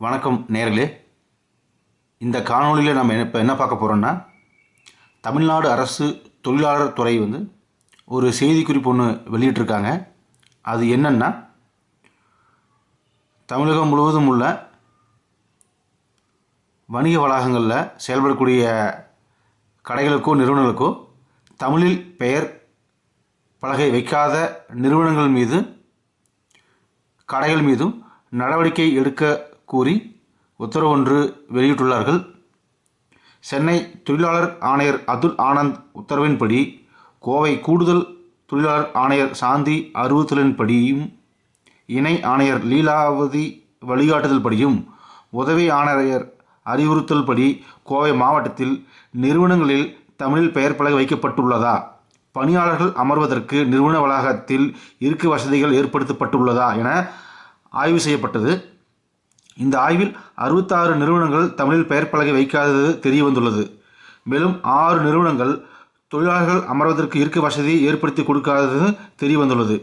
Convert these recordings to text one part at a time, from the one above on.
வணக்கம் நேர்களே. இந்த காணொளியில் நம்ம இப்போ என்ன பார்க்க போகிறோன்னா தமிழ்நாடு அரசு தொழிலாளர் துறை வந்து ஒரு செய்திக்குறிப்பு ஒன்று வெளியிட்டிருக்காங்க. அது என்னென்னா தமிழகம் முழுவதும் உள்ள வணிக வளாகங்களில் செயல்படக்கூடிய கடைகளுக்கோ நிறுவனங்களுக்கோ தமிழில் பெயர் பலகை வைக்காத நிறுவனங்கள் மீது கடைகள் மீதும் நடவடிக்கை எடுக்க கூறி உத்தரவு ஒன்று வெளியிட்டுள்ளார்கள். சென்னை தொழிலாளர் ஆணையர் அதுல் ஆனந்த் உத்தரவின்படி கோவை கூடுதல் தொழிலாளர் ஆணையர் சாந்தி அறிவுறுத்தலின்படியும் இணை ஆணையர் லீலாவதி வழிகாட்டுதல்படியும் உதவி ஆணையர் அறிவுறுத்தல்படி கோவை மாவட்டத்தில் நிறுவனங்களில் தமிழில் பெயர் பலகை வைக்கப்பட்டுள்ளதா? பணியாளர்கள் அமர்வதற்கு நிறுவன வளாகத்தில் இருக்கு வசதிகள் ஏற்படுத்தப்பட்டுள்ளதா என ஆய்வு செய்யப்பட்டது. இந்த ஆய்வில் அறுபத்தாறு நிறுவனங்கள் தமிழில் பெயர் பலகை வைக்காதது தெரிய வந்துள்ளது மேலும் ஆறு நிறுவனங்கள் தொழிலாளர்கள் அமர்வதற்கு இருக்க வசதியை ஏற்படுத்தி கொடுக்காதது தெரிய வந்துள்ளது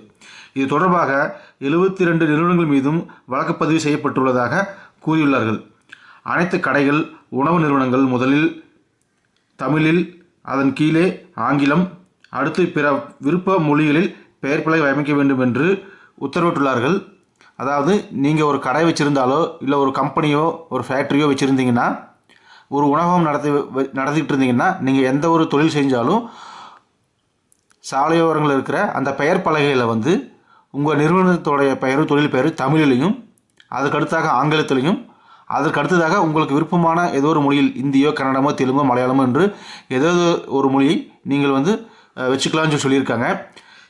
இது தொடர்பாக எழுபத்தி ரெண்டு நிறுவனங்கள் மீதும் வழக்கு பதிவு செய்யப்பட்டுள்ளதாக கூறியுள்ளார்கள். அனைத்து கடைகள் உணவு நிறுவனங்கள் முதலில் தமிழில் அதன் கீழே ஆங்கிலம் அடுத்து பிற விருப்ப மொழிகளில் பெயர் பலகை அமைக்க வேண்டும் என்று உத்தரவிட்டுள்ளார்கள். அதாவது நீங்கள் ஒரு கடை வச்சுருந்தாலோ இல்லை ஒரு கம்பெனியோ ஒரு ஃபேக்ட்ரியோ வச்சுருந்தீங்கன்னா ஒரு உணவகம் நடத்தி வ- இருந்தீங்கன்னா நீங்கள் எந்த ஒரு தொழில் செஞ்சாலும் சாலையோரங்களில் இருக்கிற அந்த பெயர் பலகையில் வந்து உங்கள் நிறுவனத்தோடைய பெயரும் தொழில் பெயரும் தமிழிலையும் அதுக்கடுத்தாக ஆங்கிலத்திலையும் அதற்கு அடுத்ததாக உங்களுக்கு விருப்பமான ஏதோ ஒரு மொழியில் இந்தியோ கன்னடமோ தெலுங்கோ மலையாளமோ என்று ஏதோ ஒரு மொழியை நீங்கள் வந்து வச்சுக்கலாம்னு சொல்லி சொல்லியிருக்காங்க.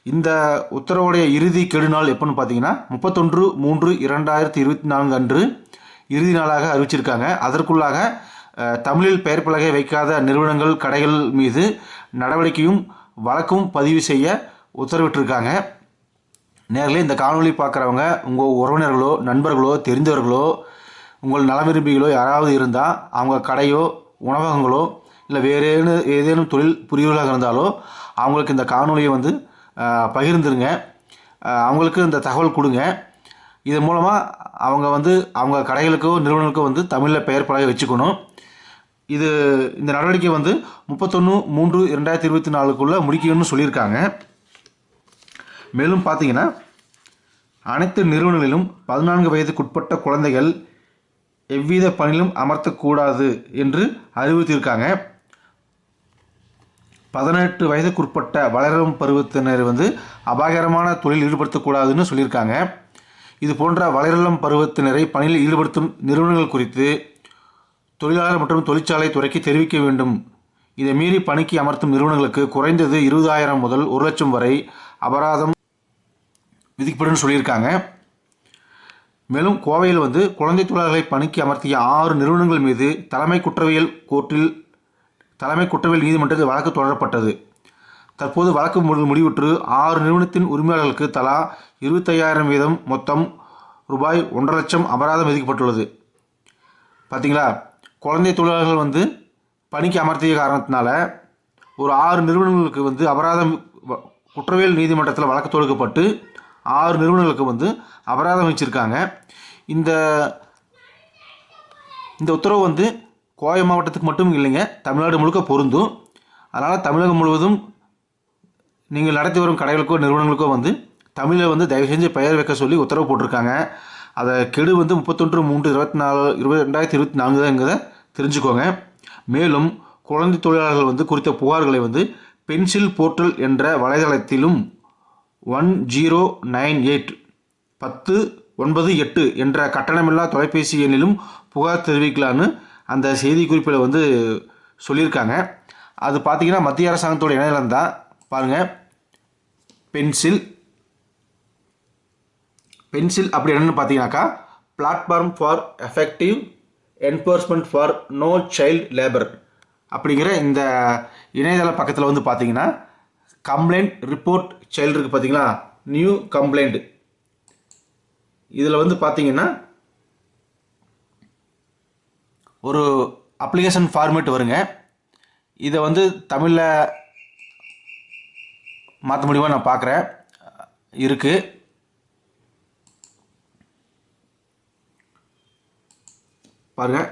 இந்த உத்தரவுடைய இறுதி கெடுநாள் எப்போன்னு பார்த்தீங்கன்னா முப்பத்தொன்று மூன்று இரண்டாயிரத்தி இருபத்தி நான்கு அன்று இறுதி நாளாக அறிவிச்சிருக்காங்க. அதற்குள்ளாக தமிழில் பெயர் பலகை வைக்காத நிறுவனங்கள் கடைகள் மீது நடவடிக்கையும் வழக்கும் பதிவு செய்ய உத்தரவிட்டிருக்காங்க. நேரில் இந்த காணொலி பார்க்குறவங்க உங்கள் உறவினர்களோ நண்பர்களோ தெரிந்தவர்களோ உங்கள் நல விரும்பிகளோ யாராவது இருந்தால் அவங்க கடையோ உணவகங்களோ இல்லை வேறு ஏதேனும் தொழில் புரிவுகளாக இருந்தாலோ அவங்களுக்கு இந்த காணொலியை வந்து பகிர்ந்துருங்க. அவங்களுக்கு இந்த தகவல் கொடுங்க. இதன் மூலமாக அவங்க வந்து அவங்க கடைகளுக்கோ நிறுவனங்களுக்கோ வந்து தமிழில் பெயர் பலகை வச்சுக்கணும். இது இந்த நடவடிக்கை வந்து முப்பத்தொன்று மூன்று இரண்டாயிரத்தி இருபத்தி நாலுக்குள்ளே முடிக்கணும்னு சொல்லியிருக்காங்க. மேலும் பார்த்தீங்கன்னா அனைத்து நிறுவனங்களிலும் பதினான்கு வயதுக்குட்பட்ட குழந்தைகள் எவ்வித பணியிலும் அமர்த்தக்கூடாது என்று அறிவுறுத்தியிருக்காங்க. பதினெட்டு வயதுக்குட்பட்ட வளரும் பருவத்தினர் வந்து அபாயகரமான தொழில் ஈடுபடுத்தக்கூடாதுன்னு சொல்லியிருக்காங்க. இது போன்ற வளரிளம் பருவத்தினரை பணியில் ஈடுபடுத்தும் நிறுவனங்கள் குறித்து தொழிலாளர் மற்றும் தொழிற்சாலை துறைக்கு தெரிவிக்க வேண்டும். இதை மீறி பணிக்கு அமர்த்தும் நிறுவனங்களுக்கு குறைந்தது இருபதாயிரம் முதல் ஒரு லட்சம் வரை அபராதம் விதிக்கப்படும் சொல்லியிருக்காங்க. மேலும் கோவையில் வந்து குழந்தை தொழிலாளர்களை பணிக்கு அமர்த்திய ஆறு நிறுவனங்கள் மீது தலைமை குற்றவியல் கோர்ட்டில் தலைமை குற்றவியல் நீதிமன்றத்தில் வழக்கு தொடரப்பட்டது. தற்போது வழக்கு முடிவுற்று ஆறு நிறுவனத்தின் உரிமையாளர்களுக்கு தலா இருபத்தையாயிரம் வீதம் மொத்தம் ரூபாய் ஒன்றரை லட்சம் அபராதம் விதிக்கப்பட்டுள்ளது. பார்த்தீங்களா குழந்தை தொழிலாளர்கள் வந்து பணிக்கு அமர்த்திய காரணத்தினால ஒரு ஆறு நிறுவனங்களுக்கு வந்து அபராதம் வ- குற்றவியல் நீதிமன்றத்தில் வழக்கு தொடுக்கப்பட்டு ஆறு நிறுவனங்களுக்கு வந்து அபராதம் வச்சுருக்காங்க இந்த இந்த உத்தரவு வந்து கோவை மாவட்டத்துக்கு மட்டும் இல்லைங்க தமிழ்நாடு முழுக்க பொருந்தும். அதனால் தமிழகம் முழுவதும் நீங்கள் நடத்தி வரும் கடைகளுக்கோ நிறுவனங்களுக்கோ வந்து தமிழில் வந்து தயவு செஞ்சு பெயர் வைக்க சொல்லி உத்தரவு போட்டிருக்காங்க. அதை கெடு வந்து முப்பத்தொன்று மூன்று இருபத்தி நாலு இருபது ரெண்டாயிரத்தி இருபத்தி நான்குங்கிறத தெரிஞ்சுக்கோங்க. மேலும் குழந்தை தொழிலாளர்கள் வந்து குறித்த புகார்களை வந்து பென்சில் போர்ட்டல் என்ற வலைதளத்திலும் ஒன் ஜீரோ நைன் எயிட் பத்து ஒன்பது எட்டு என்ற கட்டணமில்லா தொலைபேசி எண்ணிலும் புகார் தெரிவிக்கலான்னு அந்த செய்தி குறிப்பில் வந்து சொல்லியிருக்காங்க. அது பார்த்தீங்கன்னா மத்திய அரசாங்கத்தோட இணையதளம் தான். பாருங்கள் பென்சில். பென்சில் அப்படி என்னன்னு பார்த்தீங்கன்னாக்கா platform for effective enforcement for no child labour அப்படிங்கிற இந்த இணையதள பக்கத்தில் வந்து பார்த்தீங்கன்னா கம்ப்ளைண்ட் ரிப்போர்ட் சைல்டு இருக்குது பார்த்தீங்களா நியூ கம்ப்ளைண்ட் இதில் வந்து பார்த்தீங்கன்னா ஒரு அப்ளிகேஷன் ஃபார்மேட் வருங்க. இதை வந்து தமிழில் மாற்ற முடியுமா நான் பார்க்குறேன் இருக்குது பாருங்கள்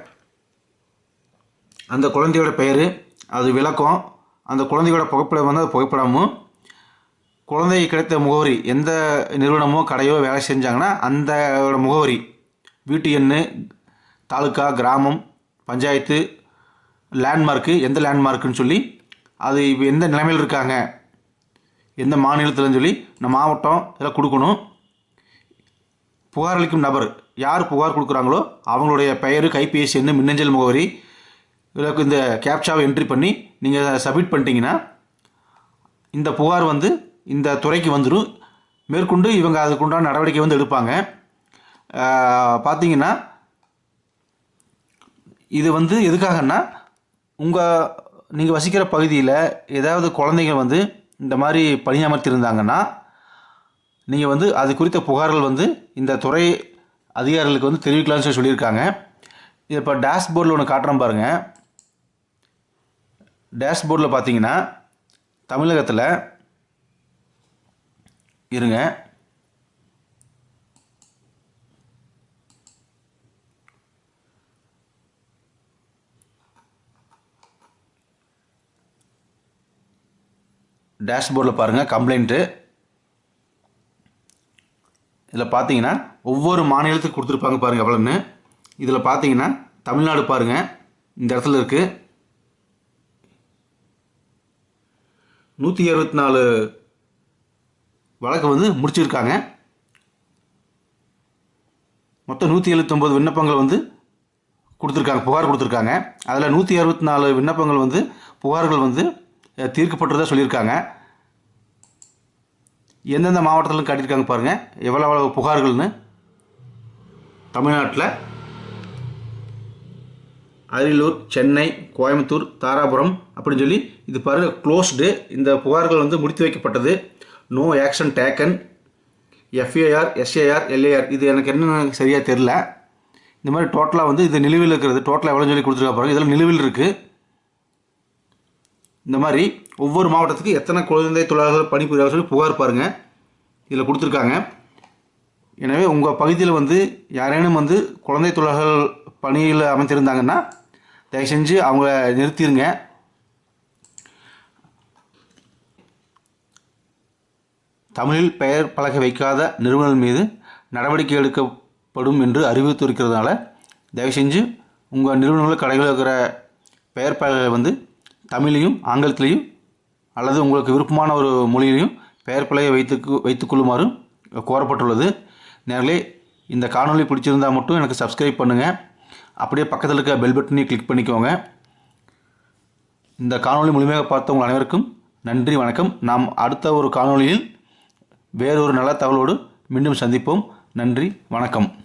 அந்த குழந்தையோட பெயர் அது விளக்கம். அந்த குழந்தையோட புகைப்படம் வந்து அது புகைப்படமும் குழந்தை கிடைத்த முகவரி எந்த நிறுவனமோ கடையோ வேலை செஞ்சாங்கன்னா அந்த முகவரி வீட்டு எண் தாலுக்கா கிராமம் பஞ்சாயத்து லேண்ட்மார்க்கு எந்த லேண்ட்மார்க்குன்னு சொல்லி அது இப்போ எந்த நிலைமையில் இருக்காங்க எந்த மாநிலத்தில்னு சொல்லி இந்த மாவட்டம் இதெல்லாம் கொடுக்கணும். புகார் அளிக்கும் நபர் யார் புகார் கொடுக்குறாங்களோ அவங்களுடைய பெயர் கைபேசி எண்ணு மின்னஞ்சல் முகவரி இதற்கு இந்த கேப்சாவை என்ட்ரி பண்ணி நீங்கள் சப்மிட் பண்ணிட்டீங்கன்னா இந்த புகார் வந்து இந்த துறைக்கு வந்துடும் மேற்கொண்டு இவங்க அதுக்குண்டான நடவடிக்கை வந்து எடுப்பாங்க. பார்த்தீங்கன்னா இது வந்து எதுக்காகன்னா உங்கள் நீங்கள் வசிக்கிற பகுதியில் ஏதாவது குழந்தைங்க வந்து இந்த மாதிரி பணியமர்த்திருந்தாங்கன்னா நீங்கள் வந்து அது குறித்த புகார்கள் வந்து இந்த துறை அதிகாரிகளுக்கு வந்து தெரிவிக்கலாம்னு சொல்லி சொல்லியிருக்காங்க. இது இப்போ டேஷ்போர்டில் ஒன்று காட்டுறேன் பாருங்கள் டேஷ்போர்டில் பார்த்தீங்கன்னா தமிழகத்தில் இருங்க. டேஷ்போர்டில் பாருங்கள் கம்ப்ளைண்ட்டு இதில் பார்த்தீங்கன்னா ஒவ்வொரு மாநிலத்துக்கு கொடுத்துருப்பாங்க பாருங்கள் எவ்வளோன்னு இதில் பார்த்தீங்கன்னா தமிழ்நாடு பாருங்கள் இந்த இடத்துல இருக்குது நூற்றி அறுபத்தி நாலு வழக்கு வந்து முடிச்சிருக்காங்க. மொத்தம் நூற்றி எழுபத்தொம்போது விண்ணப்பங்கள் வந்து கொடுத்துருக்காங்க புகார் கொடுத்துருக்காங்க. அதில் நூற்றி அறுபத்தி நாலு விண்ணப்பங்கள் வந்து புகார்கள் வந்து தீர்க்கப்பட்டுறதாக சொல்லியிருக்காங்க. எந்தெந்த மாவட்டத்தில் காட்டியிருக்காங்க பாருங்கள் எவ்வளோ எவ்வளோ புகார்கள்னு. தமிழ்நாட்டில் அரியலூர் சென்னை கோயம்புத்தூர் தாராபுரம் அப்படின்னு சொல்லி இது பாருங்கள் க்ளோஸ்டு இந்த புகார்கள் வந்து முடித்து வைக்கப்பட்டது. No action taken FAR SAR LAR இது எனக்கு என்னென்னு சரியாக தெரில இந்த மாதிரி டோட்டலாக வந்து இது நிலுவையில் இருக்கிறது. டோட்டலாக எவ்வளோ சொல்லி கொடுத்துருக்கா பாருங்கள் இதில் நிலுவையில் இருக்குது இந்த மாதிரி ஒவ்வொரு மாவட்டத்துக்கு எத்தனை குழந்தை தொழிலாளர்கள் பணிபுரியாக சொல்லி புகார் பாருங்கள் இதில் கொடுத்துருக்காங்க. எனவே உங்கள் பகுதியில் வந்து யாரேனும் வந்து குழந்தை தொழிலாளர்கள் பணியில் அமைத்திருந்தாங்கன்னா தயவு செஞ்சு அவங்கள நிறுத்திடுங்க தமிழில் பெயர் பழக வைக்காத நிறுவனங்கள் மீது நடவடிக்கை எடுக்கப்படும் என்று அறிவித்திருக்கிறதுனால தயவு செஞ்சு உங்கள் நிறுவனங்கள் கடைகளில் இருக்கிற பெயர் பலகை வந்து தமிழையும் ஆங்கிலத்திலையும் அல்லது உங்களுக்கு விருப்பமான ஒரு மொழியிலையும் பெயர் பிழையை வைத்து வைத்துக்கொள்ளுமாறு கோரப்பட்டுள்ளது. நேர்களே இந்த காணொளி பிடிச்சிருந்தால் மட்டும் எனக்கு சப்ஸ்கிரைப் பண்ணுங்கள் அப்படியே பக்கத்தில் இருக்க பெல் பட்டனையும் கிளிக் பண்ணிக்கோங்க. இந்த காணொளி முழுமையாக பார்த்தவங்க அனைவருக்கும் நன்றி வணக்கம். நாம் அடுத்த ஒரு காணொளியில் வேறொரு நல்ல தகவலோடு மீண்டும் சந்திப்போம். நன்றி வணக்கம்.